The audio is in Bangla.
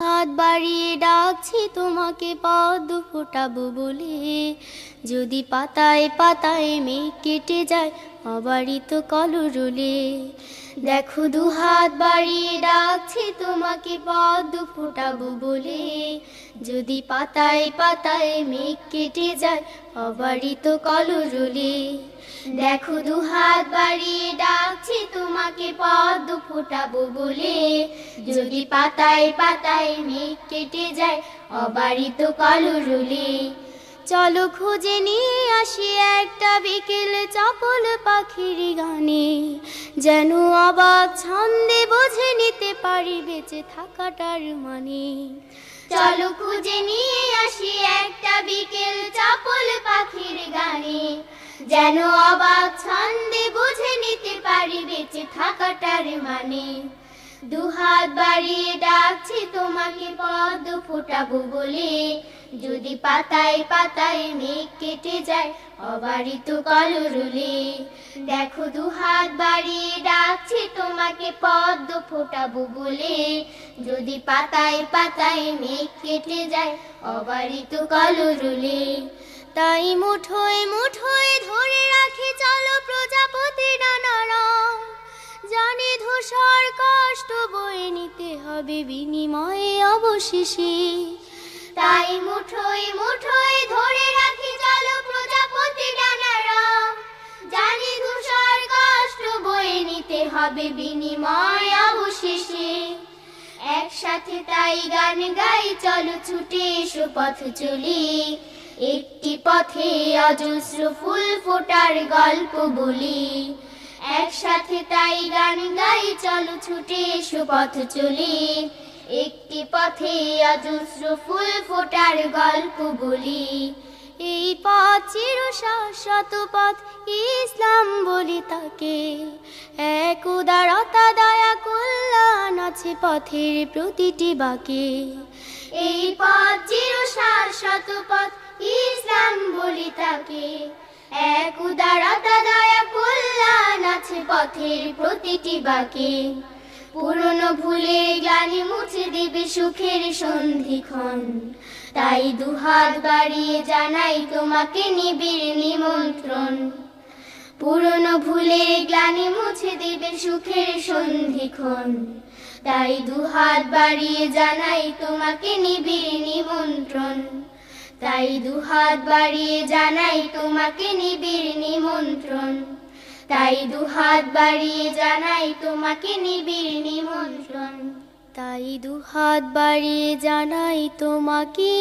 হাত বাড়িয়ে ডাকছি তোমাকে পদ ফোটাবো বলে। যদি পাতায় পাতায় মেঘ কেটে যায়, অবারিত কলরুলে দেখো দু হাত বাড়িয়ে ডাকছি তোমাকে পদ ফোটাবো বলে। যদি পাতায় পাতায় মেঘ কেটে যায়, অবারিত কলরুলে। দেখো দু হাত বাড়িয়ে ডাকছি তোমাকে পদ্ম ফোটাবো বলে। যদি পাতায় পাতায় মেঘ কেটে যায়, অবারিত কলরুলে। চলো খুঁজে নিয়ে আসি একটা বিকেল চপল পাখির গানে। যেন অবাক ছন্দে বুঝে নিতে পারি বেঁচে থাকাটার মানে। চলো খুঁজে নিয়ে আসি একটা বিকেল চপল পাখির গানে। যেন অবাক ছন্দে বুঝে নিতে পারি বেঁচে থাকাটার মানে। দুহাত বাড়িয়ে ডাক পদ্ম ফোটাবো বলে। যদি পাতায় পাতায় মেঘ কেটে যায়, অবারিত কলরুলে দেখো দুহাত বাড়িয়ে ডাকছি তোমাকে পদ্ম ফোটাবো বলে। যদি পাতায় পাতায় মেঘ কেটে যায়, অবারিত কলরুলে তাই মুঠোয় মুঠোয় ধরে রাখি চলো হবে বিনিময়ে অবশেষে তাই মুঠোয় মুঠোয় ধরে রাখি চলো প্রজাপতি ডানারাম জানি ধূসর কষ্ট বয়ে নিতে হবে বিনিময় অবশেষে। একসাথে তাই গান গাই, চলো ছুটে এসো পথ চলি। একটি পথে অজস্র ফুল ফোটার গল্প বলি। একসাথে তাই গান গাই, চলো ছুটে এসো পথ চলি। একটি পথে অজস্র ফুল ফোটার গল্প বলি। এই পথ চির শাশ্বত পথ, ইসলাম বলি তাকে। এক উদারতা, দয়া, কল্যাণ আছে পথের প্রতিটি বাকে। এই পথ চির শাশ্বত পথ, ইসলাম বলি তাকে। এক কল্যাণ আছে পথের প্রতিটি বাকে। পুরনো ভুলে জ্ঞানী মুছে দিবে সুখের সন্ধিক্ষণ। তাই দুহাত বাড়িয়ে জানাই তোমাকে নিবিড় নিমন্ত্রণ। পুরনো ভুলে গ্লানি মুছে দিবে সুখের সন্ধিক্ষণ। তাই দুহাত বাড়িয়ে জানাই তোমাকে নিবিড় নিমন্ত্রণ। তাই দুহাত বাড়িয়ে জানাই তোমাকে নিবিড় নিমন্ত্রণ। তাই দুহাত বাড়িয়ে জানাই তোমাকে নিবিড় নিমন্ত্রণ। তাই দুহাত বাড়িয়ে জানাই তোমাকে